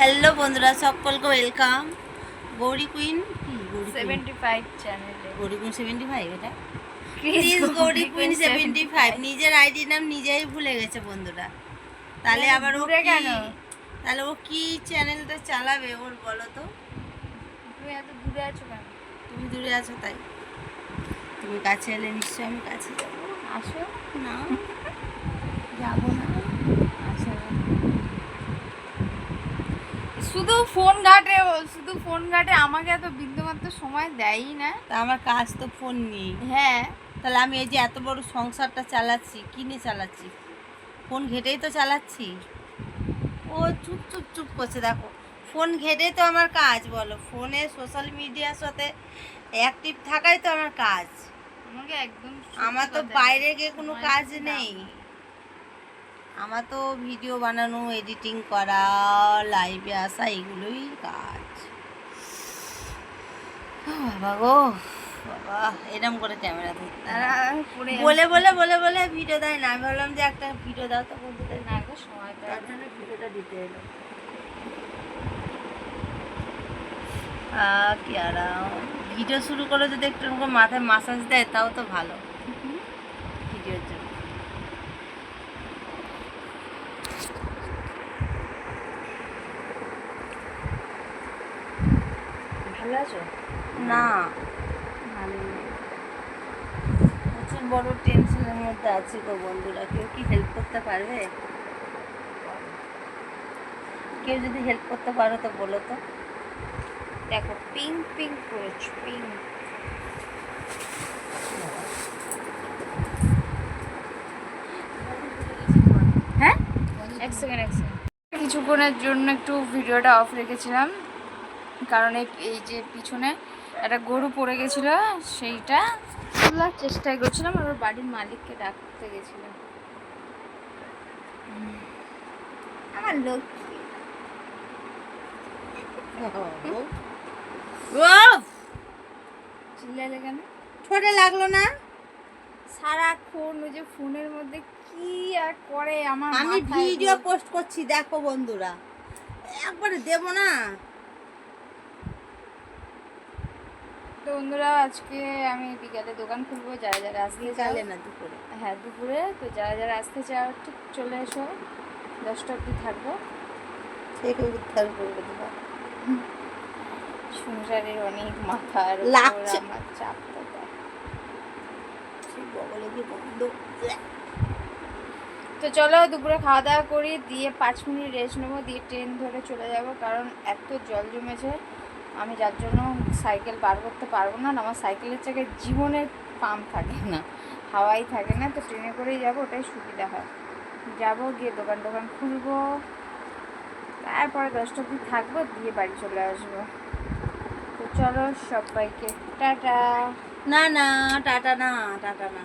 Hello বন্ধুরা সকলকে welcome Gauri queen seventy five চ্যানেলে গৌরী কুইন সেভেন্টি ফাইভ এটা? Please Gauri queen seventy five নিজের আইডি নাম নিজেই ভুলে গেছে বন্ধুরা। তাহলে কেন? আবার ও কেন? তাহলে ও কি চ্যানেলটা চালাবে ওর বলো তো? তুমি এত দূরে আছো কেন? তুমি দূরে আছো তাই। তুমি কাছে এলে নিশ্চয়ই আমি কাছে যাব। আসো। না। যাব না আসো শুধু ফোন ঘাটে শুধু ফোন ঘাটে আমাকে এত বিন্দুমাত্র সময় দেয়ই না। তা আমার কাজ তো ফোন নেই হ্যাঁ। তাহলে আমি এই যে এত বড় সংসারটা চালাচ্ছি কিনে চালাচ্ছি? ফোন ঘেটেই তো চালাচ্ছি। ও চুপ চুপ চুপ করছে দেখো। ফোন ঘেটেই তো আমার কাজ বলো। ফোনে সোশ্যাল মিডিয়ার সাথে অ্যাক্টিভ থাকাই তো আমার কাজ। আমাকে একদম আমার তো বাইরে গিয়ে কোনো কাজ নেই। আমার তো ভিডিও বানানো এডিটিং করা লাইভে আসা এগুলোই কাজ। বাবা গো বাবা এরম করে ক্যামেরা তারা বলে বলে বলে বলে ভিডিও দেয় না। আমি ভাবলাম যে একটা ভিডিও দাও তো বন্ধুদের। না গো সময় তার জন্য ভিডিওটা দিতে এলো। কি আরাম। ভিডিও শুরু করে যদি একটু মাথায় মাসাজ দেয় তাও তো ভালো ভিডিওর জন্য ভালো আছো? না। ভালো নেই। প্রচুর বড় টেনশনের মধ্যে আছি গো বন্ধুরা। কেউ কি হেল্প করতে পারবে? কেউ যদি হেল্প করতে পারো তো বলো তো। দেখো পিঙ্ক পিঙ্ক করেছ পিঙ্ক হ্যাঁ? এক সেকেন্ড এক সেকেন্ড কিছুক্ষণের জন্য একটু ভিডিওটা অফ রেখেছিলাম। কারণ এই যে পিছনে একটা গরু পড়ে গেছিল সেইটা তোলার চেষ্টা করছিলাম আর বাড়ির মালিককে ডাকতে গেছিলাম। আমার লক্ষ্মী উফ! চিল্লালে কেন? ঠোঁটে লাগল না? সারাক্ষণ ওই যে ফোনের মধ্যে কি আর করে আমার আমি ভিডিও পোস্ট করছি দেখো বন্ধুরা। একবারে দেবো না। তো বন্ধুরা আজকে আমি বিকালে দোকান খুলবো যারা যারা আসতে বিকালে না দুপুরে? হ্যাঁ দুপুরে। তো যারা যারা আসতে চাও ঠিক চলে এসো। দশটা অব্দি থাকব। থেকে উদ্ধার করবে দেবো সংসারের অনেক মাথার লাগছে। আমার চাপ বগলে বন্ধ। তো চলো দুপুরে খাওয়া দাওয়া করি দিয়ে পাঁচ মিনিট রেস্ট নেব দিয়ে ট্রেন ধরে চলে যাব কারণ এত জল জমেছে। আমি যার জন্য সাইকেল বার করতে পারব না আমার সাইকেলের চাকায় জীবনের পাম্প থাকে না হাওয়াই থাকে না তো ট্রেনে করেই যাব ওটাই সুবিধা হয়। যাব গিয়ে দোকান টোকান খুলবো তারপরে দশটা অব্দি থাকব দিয়ে বাড়ি চলে আসব। তো চলো সবাইকে টাটা। না না টাটা না টাটা না।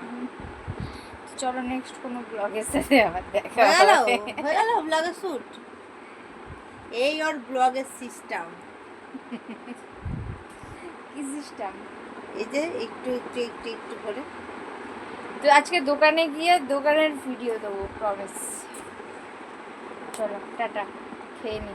চলো নেক্সট কোনো ব্লগের সাথে আবার দেখা হয়ে গেল ব্লগের শুট এই ওর ব্লগের সিস্টেম কি সিস্টেম এই যে একটু একটু একটু একটু করে। তো আজকে দোকানে গিয়ে দোকানের ভিডিও দেবো প্রমিস চলো টাটা খেয়ে নি।